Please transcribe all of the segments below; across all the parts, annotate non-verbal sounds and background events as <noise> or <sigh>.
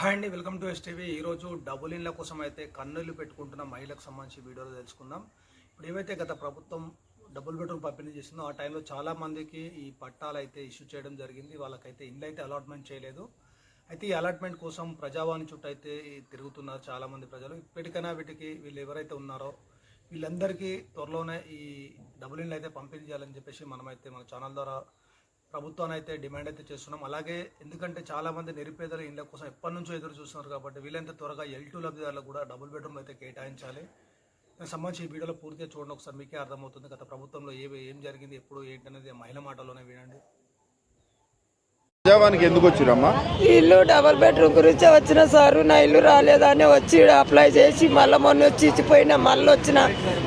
Hi అండి welcome to STV. ఈరోజు double ఇన్ల కోసం అయితే కన్నులు పెట్టుకుంటున్న మహిళలకు సంబంధించి వీడియోలో తెలుసుకుందాం. ఇప్పుడు ఏవైతే గత ప్రభుత్వం డబుల్ బెడ్రూమ్ పంపిణీ చేసిందో ఆ టైంలో చాలామందికి ఈ పట్టాలు అయితే ఇష్యూ చేయడం జరిగింది. వాళ్ళకైతే ఇండ్లు అయితే అలాట్మెంట్ చేయలేదు. అయితే ఈ అలాట్మెంట్ కోసం ప్రజావాణి చుట్టూ అయితే తిరుగుతున్నారు చాలామంది ప్రజలు. ఇప్పటికైనా వీటికి వీళ్ళు ఎవరైతే ఉన్నారో వీళ్ళందరికీ త్వరలోనే ఈ డబుల్ ఇన్లు అయితే పంపిణీ చేయాలని చెప్పేసి మనమైతే మన ఛానల్ ద్వారా ప్రభుత్వాన్ని అయితే డిమాండ్ అయితే చేస్తున్నాం. అలాగే ఎందుకంటే చాలా మంది నిరుపేదల ఇళ్ళ కోసం ఎప్పటి నుంచో ఎదురు చూస్తున్నారు కాబట్టి వీలైనంత త్వరగా ఎల్ టూ లబ్ధిదారులకు కూడా డబుల్ బెడ్రూమ్ అయితే కేటాయించాలి. దానికి సంబంధించి ఈ వీడియోలో పూర్తిగా చూడండి. ఒకసారి మీకే అర్థమవుతుంది గత ప్రభుత్వంలో ఏ ఏం జరిగింది ఎప్పుడు ఏంటనేది మహిళ మాటలోనే వినండి. ప్రజావానికి ఎందుకు వచ్చిరమ్మా? ఇల్లు డబల్ బెడ్రూమ్ గురించి వచ్చిన సారు. నా ఇల్లు రాలేదని వచ్చి అప్లై చేసి మళ్ళీ మొన్న వచ్చి ఇచ్చిపోయినా మళ్ళీ వచ్చిన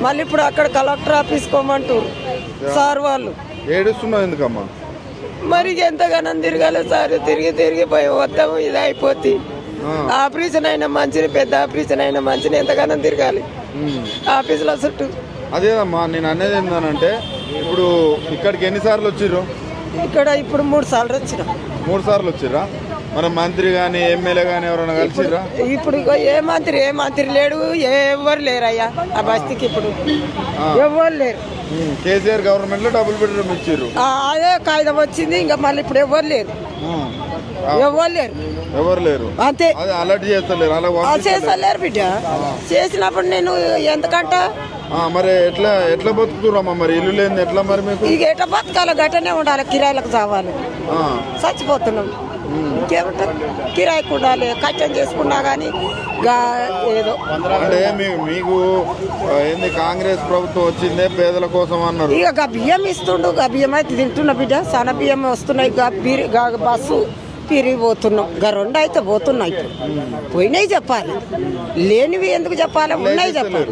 మళ్ళీ ఇప్పుడు అక్కడ కలెక్టర్ ఆఫీస్ కోమంటారు సార్ వాళ్ళు. ఏడుస్తున్నావు ఎందుకమ్మా? మరి ఎంతగానో తిరగాలి సార్? తిరిగి తిరిగి పోయి మొత్తం ఇది అయిపోద్ది. ఆపరేషన్ అయినా మంచిని పెద్ద ఆపరేషన్ అయినా మంచిని ఎంతగానో తిరగాలి? ఆఫీసులో చుట్టూ. అదేదమ్మా నేను అనేది ఏంటంటే ఇప్పుడు ఇక్కడికి ఎన్నిసార్లు వచ్చిర్రు? ఇక్కడ ఇప్పుడు మూడు సార్లు వచ్చిన. మూడు సార్లు వచ్చిర్రా? మన మంత్రి కానీ ఎమ్మెల్యే కానీ ఎవరైనా కలిసిర్రా? ఇప్పుడు ఏ మంత్రి ఏ మంత్రి లేడు? ఎవరు లేరు అయ్యా ఆ బస్తీకి ఇప్పుడు. ఎవరు లేరు? కేసీఆర్ గవర్నమెంట్లో డబుల్ బెడ్రూమ్ ఇచ్చిర్రు ఆ, అదే కాగితం వచ్చింది ఇంకా మళ్ళీ ఇప్పుడు ఎవరు లేరు. ఎవరు లేరు. ఎవరు లేరు. అంతే. అలర్ట్ చేస్తలేరు అలా. చేస్తలేరు బిడ్డ. చేసినప్పుడు నేను ఎంతకంట మరి ఎట్లా ఎట్లా బతుకుతురమ్మా మరి? ఇల్లు లేని ఎట్లా మరి మీకు? ఇక ఎట బతకాల గట్టనే ఉండాలి కిరాయిలకు చావాలి చచ్చిపోతున్నాం. ఇంకేముంటుంది కిరాయికి ఉండాలి కష్టం చేసుకున్నా కానీ ఏదో. అంటే మీకు ఏంది కాంగ్రెస్ ప్రభుత్వం వచ్చిందే పేదల కోసం అన్నారు. ఇక బియ్యం ఇస్తుండు బియ్యం అయితే తింటున్నా బిడ్డ. సన్న బియ్యం వస్తున్నాయి బస్సు. పీరిగి పోతున్నాం గా రెండు అయితే పోతున్నాయి ఇప్పుడు. పోయినాయి చెప్పాలి. లేనివి ఎందుకు చెప్పాలి? ఉన్నాయి చెప్పాలి.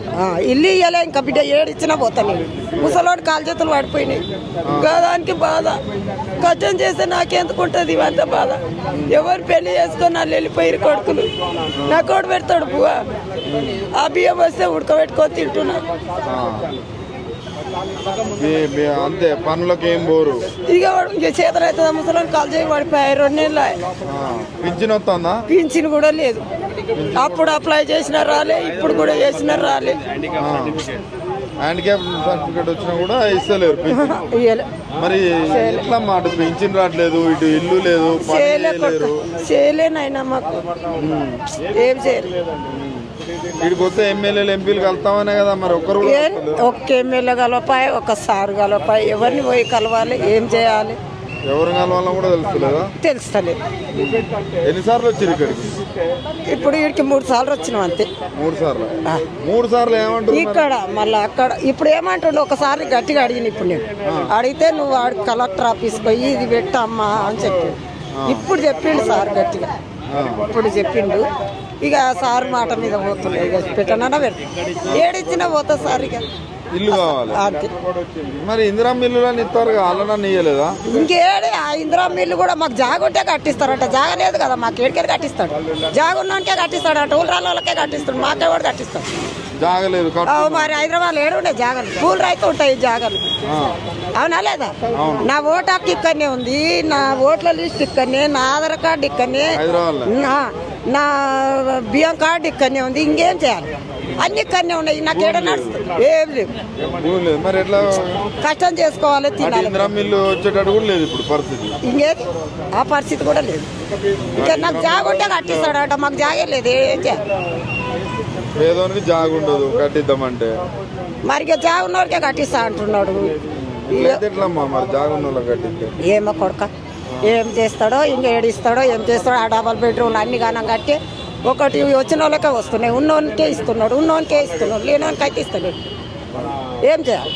ఇల్లు ఇయ్యలే ఇంకా బిడ్డ ఏడిచ్చినా పోతాను ముసలోడు కాలు చేతులు పడిపోయినాయి. దానికి బాధ. కష్టం చేస్తే నాకెందుకు ఉంటుంది ఇవంతా బాధ? ఎవరు పెళ్ళి చేసుకొని వాళ్ళు వెళ్ళిపోయారు కొడుకులు? నా కొడు పెడతాడు పువ్వా ఆ బియ్యం వస్తే ఉడకబెట్టుకొని తింటున్నా. అంతే పనులకు ఏం పోరు ఇక వాడు చేతన అవుతుంది ముసలం కాల్ చేయి పడిపోయాయి రెండు నెలలు. పింఛన్ వస్తుందా? పింఛన్ కూడా లేదు. అప్పుడు అప్లై చేసిన రాలే ఇప్పుడు కూడా చేసిన రాలే. హ్యాండిక్యాప్ సర్టిఫికేట్ వచ్చినా కూడా ఇస్తలేరు. <laughs> మరి ఎట్లా మాట పింఛన్ రావట్లేదు ఇటు ఇల్లు లేదు చేయలేనైనా మాకు. ఏం చేయలేదు ఇక్కడికి వస్తే ఎమ్మెల్యేలు ఎంపీలు కలుతామనే కదా మరి ఏ ఒక్క ఎమ్మెల్యే కలపాయి ఒక సార్ కలపాయి ఎవరిని పోయి కలవాలి ఏం చేయాలి? ఎవరు కలవాలో కూడా తెలుస్తలేదా? తెలుస్తలేదు. ఎన్నిసార్లు వచ్చారు ఇక్కడికి? ఇప్పుడు వీడికి మూడు సార్లు వచ్చినాం అంతే. మూడు సార్లు. మూడు సార్లు ఏమంటారు? ఇక్కడ మళ్ళీ అక్కడ ఇప్పుడు ఏమంటుండే ఒకసారి గట్టిగా అడిగిన ఇప్పుడు నేను. అడిగితే నువ్వు కలెక్టర్ ఆఫీస్ పోయి ఇది పెట్టమ్మా అని చెప్పి ఇప్పుడు చెప్పిండు సార్ గట్టిగా. ఇప్పుడు చెప్పిండు ఇక సార్ మాట మీద పోతుండే ఇక పెట్టనన్నా పెడతా. ఏడిచ్చినా పోతా సార్ ఇక. ఇల్లు కావాలి. మరి ఇందిరా మిల్లులని ఇస్తారు వాళ్ళని ఇయ్యలేదా ఇంకేడే ఆ ఇందిరా మిల్లు కూడా మాకు జాగ ఉంటే కట్టిస్తారట. జాగ లేదు కదా మాకు ఏడికే కట్టిస్తాడు. జాగ ఉన్నోనికే కట్టిస్తాడు అటు ఊళ్ళ వాళ్ళకే కట్టిస్తాడు మాకే కూడా కట్టిస్తాడు. జాగలేదు మరి హైదరాబాద్ ఏడుండే జాగలు? పూలు రైతు ఉంటాయి జాగలు. అవునా లేదా? నా ఓటు హక్కు ఇక్కడనే ఉంది నా ఓట్ల లిస్ట్ ఇక్కడనే నా ఆధార్ కార్డు ఇక్కడనే నా నా బియ్యం కార్డు ఇక్కడనే ఉంది ఇంకేం చేయాలి? అన్ని ఇక్కడనే ఉన్నాయి నాకు ఏడ నడుస్తుంది? ఏం లేవు కష్టం చేసుకోవాలి తినాలి. ఇంకేది? ఆ పరిస్థితి కూడా లేదు. ఇంకా నాకు జాగ ఉంటే కట్టిస్తాడట మాకు జాగే లేదు ఏం చేయాలి? పేదోనికి జాగ ఉండదు కట్టిద్దామంటే. మరి ఇక జాగ ఉన్నోడికే కట్టిస్తా అంటున్నాడు. ఏమో కొడక? ఏం చేస్తాడో ఇంక ఏడిస్తాడో ఏం చేస్తాడో ఆ డబల్ బెడ్రూమ్లు అన్ని గానం కట్టి ఒకటి వచ్చిన వాళ్ళకే వస్తున్నాయి. ఉన్నోనికే ఇస్తున్నాడు ఉన్నోనికే ఇస్తున్నాడు లేనోనికైతే ఇస్తున్నాడు ఏం చేయాలి?